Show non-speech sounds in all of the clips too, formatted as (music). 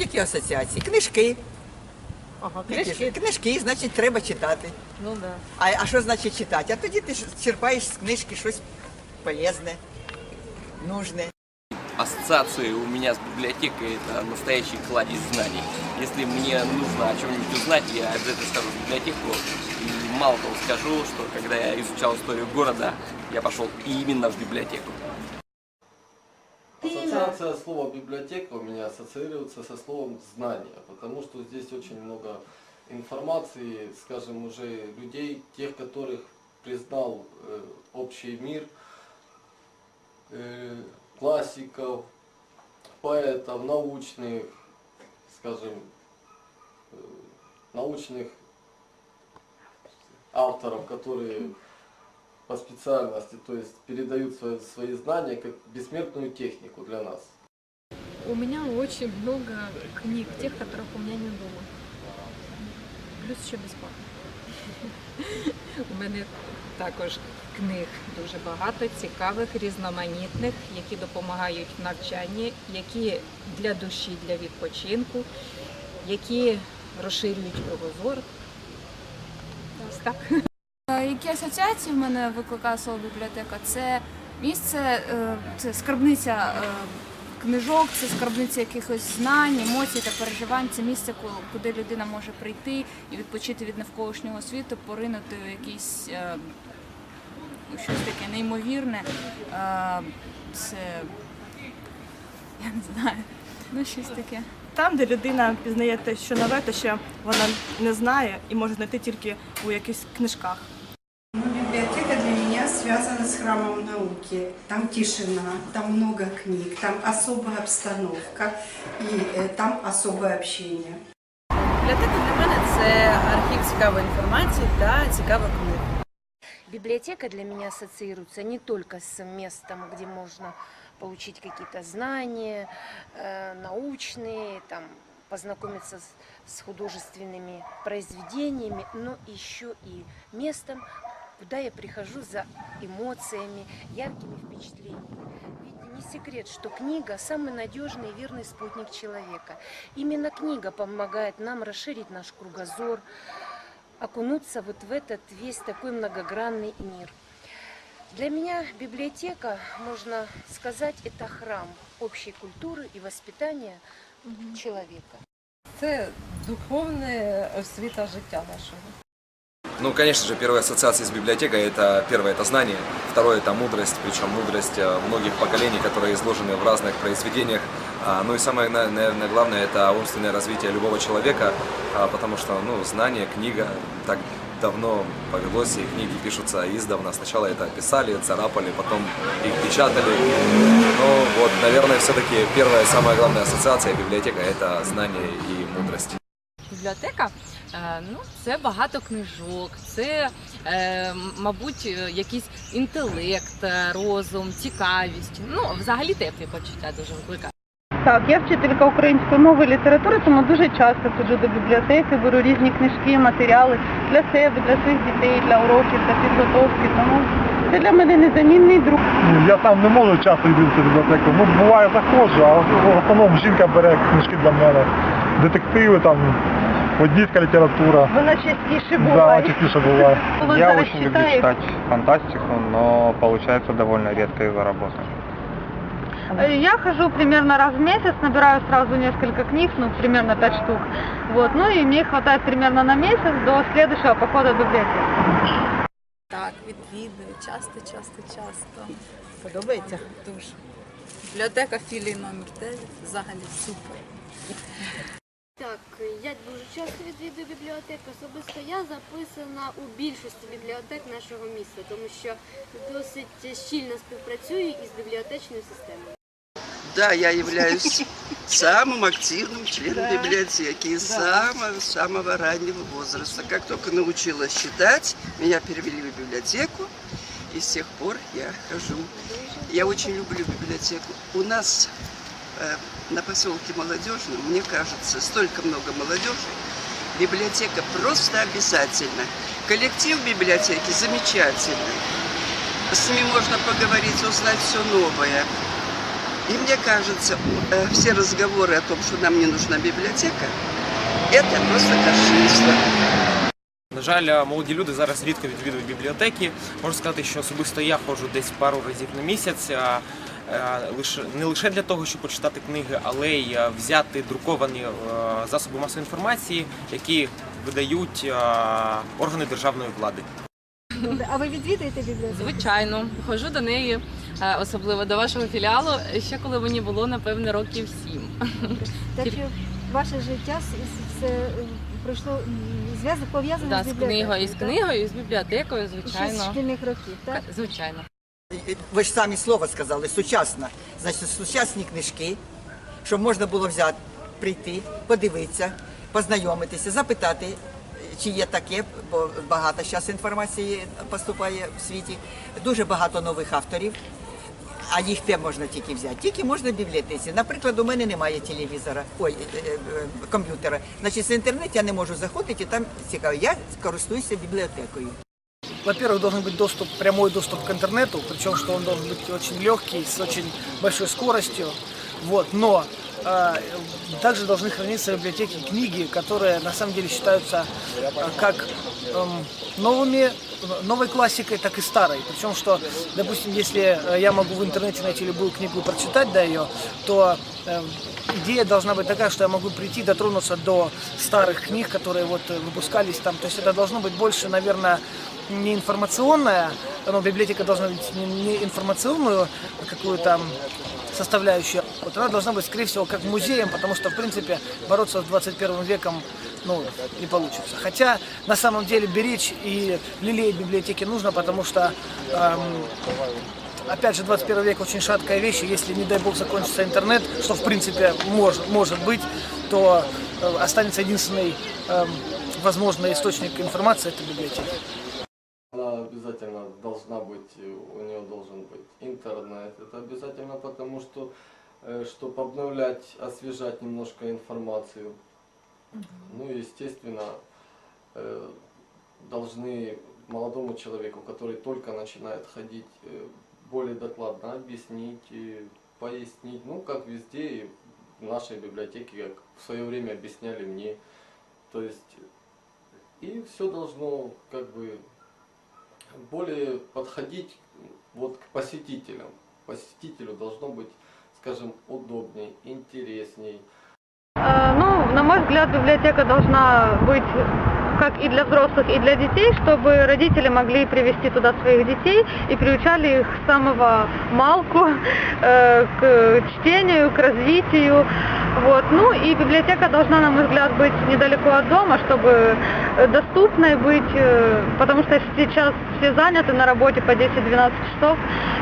які асоціації? Книжки. Ага, Які ж? книжки. Книжки, значить, треба читати. Ну да. А, а що значить читати? А тоді ти ж черпаєш з книжки щось полезне, нужне. ассоциации у меня с библиотекой это настоящий кладезь знаний. Если мне нужно о чем-нибудь узнать, я обязательно схожу в библиотеку. И мало того скажу, что когда я изучал историю города, я пошел именно в библиотеку. Ассоциация слова библиотека у меня ассоциируется со словом знание, потому что здесь очень много информации, скажем, уже людей, тех, которых признал э, общий мир, э, классиков, поэтов, научных, скажем, э, научных авторов, которые по специальности, то есть передают свои, свои знания как бессмертную технику для нас. У меня очень много книг, тех, которых у меня нет дома. Плюс ще безплатно. У мене також книг дуже багато, цікавих, різноманітних, які допомагають в навчанні, які для душі, для відпочинку, які розширюють кругозор. Ось так. Які асоціації в мене викликає слово бібліотека? Це місце, е, це скарбниця е, книжок, це скарбниця якихось знань, емоцій та переживань. Це місце, куди людина може прийти і відпочити від навколишнього світу, поринути у якийсь е, щось таке неймовірне. Це я не знаю, ну щось таке. Там, де людина пізнає те, що нове, те, що вона не знає і може знайти тільки у якихось книжках. Ну, библиотека для меня связана с храмом науки. Там тишина, там много книг, там особая обстановка и э, там особое общение. Бібліотека для мене це архів цікавої інформації та цікавих книг. Библиотека для меня ассоциируется не только с местом, где можно получить какие-то знания э, научные, там, познакомиться с, с художественными произведениями, но еще и местом, куда я прихожу за эмоциями, яркими впечатлениями. Ведь не секрет, что книга – самый надежный и верный спутник человека. Именно книга помогает нам расширить наш кругозор, окунуться вот в этот весь такой многогранный мир. Для меня библиотека, можно сказать, это храм общей культуры и воспитания человека. Це духовна освіта життя нашого. Ну, конечно же, первая ассоциация с библиотекой – это первое – это знание, второе – это мудрость, причем мудрость э, многих поколений, которые изложены в разных произведениях. А, Ну и самое, на- наверное, главное – это умственное развитие любого человека, а, потому что, ну, знание, книга так давно повелось, и книги пишутся издавна. Сначала это писали, царапали, потом их печатали. Но вот, наверное, все-таки первая, самая главная ассоциация библиотека – это знание и мудрость. Бібліотека е, ну, це багато книжок, це, е, мабуть, е, якийсь інтелект, е, розум, цікавість. Ну, взагалі теплі почуття дуже викликає. Так, я вчителька української мови і літератури, тому дуже часто ходжу до бібліотеки, беру різні книжки, матеріали для себе, для своїх дітей, для уроків, для підготовки. Тому це для мене незамінний друг. Ну, Я сам не можу часто відвідати бібліотеку. Ну, буває заходжу, а в основному жінка бере книжки для мене. Детективи, там, водійська література. Вона частіше Да, буває. частіше буває. (laughs) Коли зараз читає, фантастику, но получается довольно редко из-за работы. Э, Я хожу примерно раз в месяц, набираю сразу несколько книг, ну, примерно 5 штук. Вот, ну и мне хватает примерно на месяц до следующего похода в библиотеку. Так, відвідую, часто, часто, часто. Подобається? Дуже. Бібліотека філії номер 9 взагалі супер. Так, я дуже часто відвідую бібліотеку. Особисто я записана у більшості бібліотек нашого міста, тому що досить щільно співпрацюю із бібліотечною системою. Да, я являюсь самым активным членом библиотеки с самого-самого раннего возраста. Как только научилась читать, меня перевели в библиотеку, и с тех пор я хожу. Я очень люблю библиотеку. У нас э, на поселке Молодежном, мне кажется, столько много молодежи. Библиотека просто обязательно. Коллектив библиотеки замечательный. С ними можно поговорить, узнать все новое. И мне кажется, э, все разговоры о том, что нам не нужна библиотека, это просто кощунство. На жаль, молоді люди зараз рідко відвідують бібліотеки. Можу сказати, що особисто я ходжу десь пару разів на місяць. е, не лише для того, щоб почитати книги, але й е, взяти друковані е, засоби масової інформації, які видають органи державної влади. А ви відвідаєте бібліотеку? Звичайно, ходжу до неї, особливо до вашого філіалу, ще коли мені було напевне років сім. Так що ваше життя с- с- все е, пройшло зв'язок пов'язаний Да, з з бібліотекою. книгою, з книгою, і з бібліотекою, Ще з звичайно. шкільних років, так? Звичайно. Ви ж самі слово сказали, сучасна. Значить, сучасні книжки, щоб можна було взяти, прийти, подивитися, познайомитися, запитати, чи є таке, бо багато зараз інформації поступає в світі. Дуже багато нових авторів. А їх де можна тільки взяти? Тільки можна в бібліотеці. Наприклад, у мене немає телевізора, ой, е, е, комп'ютера. Значить, з інтернету я не можу заходити, і там цікаво. Я користуюся бібліотекою. Во-первых, должен быть доступ, прямой доступ к интернету, причем что он должен быть очень легкий, с очень большой скоростью. Вот, но э, также должны храниться в библиотеке книги, которые на самом деле считаются э, как эм, новыми, новой классикой, так и старой. Причем, что, допустим, если э, я могу в интернете найти любую книгу и прочитать до ее, то э, идея должна быть такая, что я могу прийти, дотронуться до старых книг, которые вот э, выпускались там. То есть это должно быть больше, наверное, не информационная, но библиотека должна быть не, информационную какую-то составляющую, вот она должна быть, скорее всего, как музеем, потому что, в принципе, бороться с 21 веком ну, не получится. Хотя, на самом деле, беречь и лелеять библиотеки нужно, потому что эм, Опять же, 21 век очень шаткая вещь, и если, не дай бог, закончится интернет, что, в принципе, может, может быть, то э, останется единственный эм, возможный источник информации – это библиотека. Она обязательно должна быть, у нее должен быть интернет. Это обязательно потому, что э, чтобы обновлять, освежать немножко информацию. Ну и естественно э, должны молодому человеку, который только начинает ходить, э, более докладно объяснить, и пояснить, ну как везде, и в нашей библиотеке, как в свое время объясняли мне. То есть и все должно как бы более подходить вот к посетителям. Посетителю должно быть, скажем, удобней, интересней. Э, Ну, на мой взгляд, библиотека должна быть как и для взрослых, и для детей, чтобы родители могли привести туда своих детей и приучали их с самого малку э, к чтению, к развитию. Вот. Ну и библиотека должна, на мой взгляд, быть недалеко от дома, чтобы э, доступной быть, э, потому что сейчас все заняты на работе по 10-12 часов,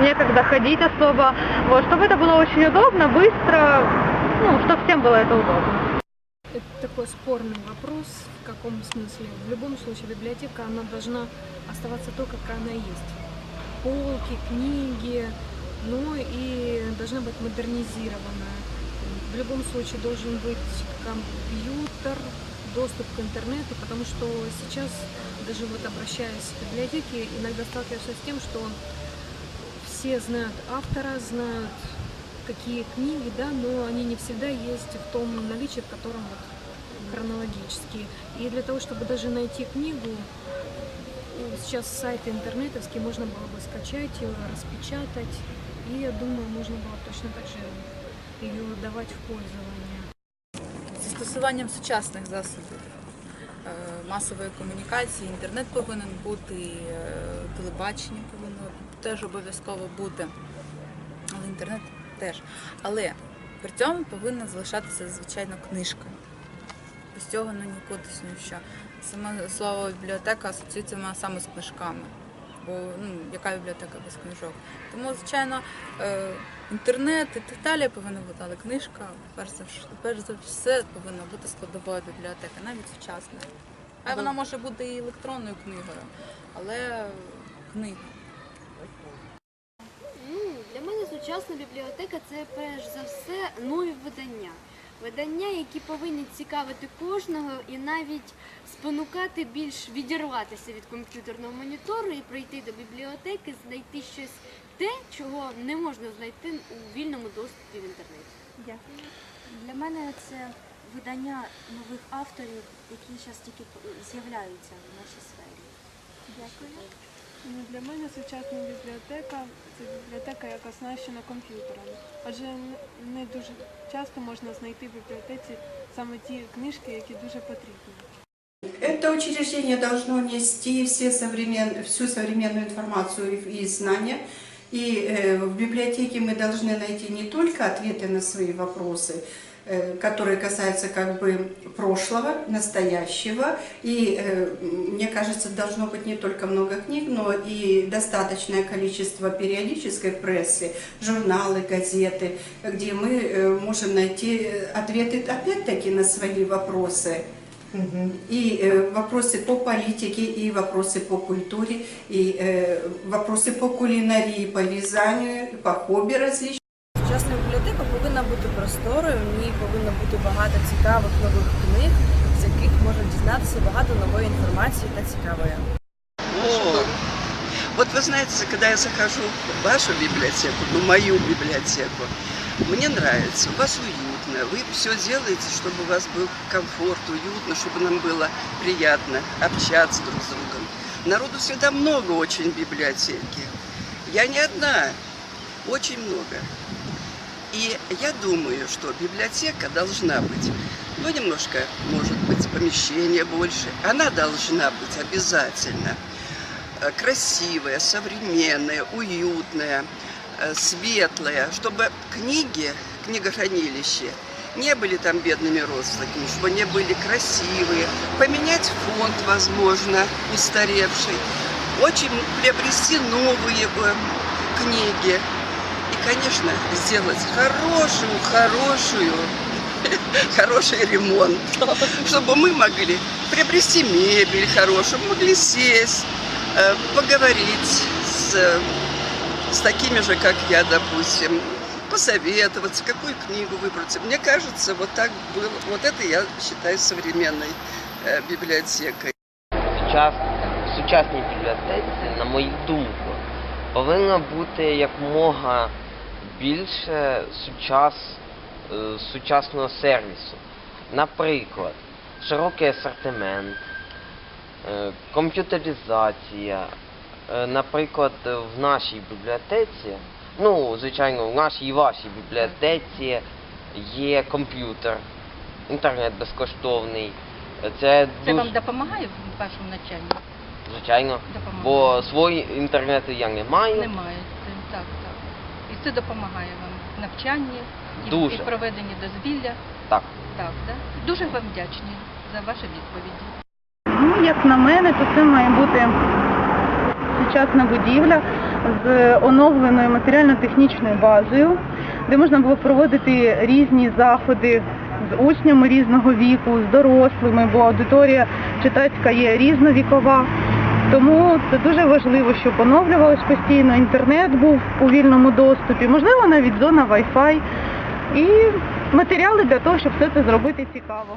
некогда ходить особо. Вот, чтобы это было очень удобно, быстро, ну, чтобы всем было это удобно. Это такой спорный вопрос. В каком смысле? В любом случае библиотека, она должна оставаться то, какая она есть. Полки, книги, но и должна быть модернизированная. В любом случае должен быть компьютер, доступ к интернету, потому что сейчас, даже вот обращаясь в библиотеки, иногда сталкиваешься с тем, что все знают автора, знают какие книги, да, но они не всегда есть в том наличии, в котором вот хронологически. И для того, чтобы даже найти книгу, э, сейчас сайты интернетовские можно было бы скачать ее, распечатать, и я думаю, можно было точно так же ее давать в пользование. Застосуванням сучасних засобів е, масової комунікації, інтернет повинен бути, е, телебачення повинно теж обов'язково бути, але інтернет теж. Але при цьому повинна залишатися звичайно книжка. Без цього ну нікуди що. Саме слово бібліотека асоціюється саме з книжками. Бо ну, яка бібліотека без книжок? Тому, звичайно, е, інтернет і так далі повинна бути, але книжка, перш за все, повинна бути складовою бібліотеки, навіть сучасною. Хай вона може бути і електронною книгою, але книга. Ну, для мене сучасна бібліотека це перш за все нові видання. Видання, які повинні цікавити кожного і навіть спонукати більш відірватися від комп'ютерного монітору і прийти до бібліотеки, знайти щось те, чого не можна знайти у вільному доступі в інтернеті. Дякую. Для мене це видання нових авторів, які зараз тільки з'являються в нашій сфері. Дякую. Ну, Для мене сучасна бібліотека це бібліотека, яка оснащена комп'ютером. Адже н- не дуже часто можна знайти в бібліотеці саме ті книжки, які дуже потрібні. Это учреждение должно нести все современ... всю современную информацию и знания. И э, в библиотеке мы должны найти не только ответы на свои вопросы, э, которые касаются как бы прошлого, настоящего. И э, мне кажется, должно быть не только много книг, но и достаточное количество периодической прессы, журналы, газеты, где мы э, можем найти э, ответы опять-таки на свои вопросы. И э, вопросы по политике, и вопросы по культуре, и э, вопросы по кулинарии, по вязанию, по хобби различным Сучасна бібліотека повинна бути просторою, в ній повинно бути багато цікавих нових книг, з яких можна дізнатися багато нової інформації та цікавої. О, вот вы знаете, когда я захожу в вашу библиотеку, ну мою библиотеку, мне нравится, у вас уютно, вы все делаете, чтобы у вас был комфорт, уютно, чтобы нам было приятно общаться друг с другом. Народу всегда много очень в библиотеке. Я не одна, очень много. И я думаю, что библиотека должна быть, ну, немножко, может быть, помещение больше. Она должна быть обязательно э, красивая, современная, уютная, э, светлая, чтобы книги, книгохранилище, не были там бедными родственниками, чтобы они были красивые, поменять фонд, возможно, устаревший, очень приобрести новые книги И, конечно, сделать хорошую, хорошую, (laughs) хороший ремонт, чтобы мы могли приобрести мебель хорошую, могли сесть, э, поговорить с, э, с такими же, как я, допустим, посоветоваться, какую книгу выбрать. Мне кажется, вот так было. Вот это я считаю современной э, библиотекой. Сучас... В сучасній бібліотеці, на мою думку, повинно бути якомога більше сучас... е, сучасного сервісу. Наприклад, широкий асортимент, е, комп'ютеризація. Е, Наприклад, в нашій бібліотеці, ну, звичайно, в нашій і вашій бібліотеці є комп'ютер, інтернет безкоштовний. Це, Це дуже... вам допомагає в вашому навчанні? Звичайно. Допомагає. Бо свої інтернету я не маю. Немає. Так, так. І це допомагає вам в навчанні і, Дуже. і в проведенні дозвілля. Так. Так, да? Дуже вам вдячні за ваші відповіді. Ну, як на мене, то це має бути сучасна будівля з оновленою матеріально-технічною базою, де можна було проводити різні заходи з учнями різного віку, з дорослими, бо аудиторія читацька є різновікова. Тому це дуже важливо, щоб оновлювалось постійно, інтернет був у вільному доступі, можливо, навіть зона Wi-Fi і матеріали для того, щоб все це зробити цікаво.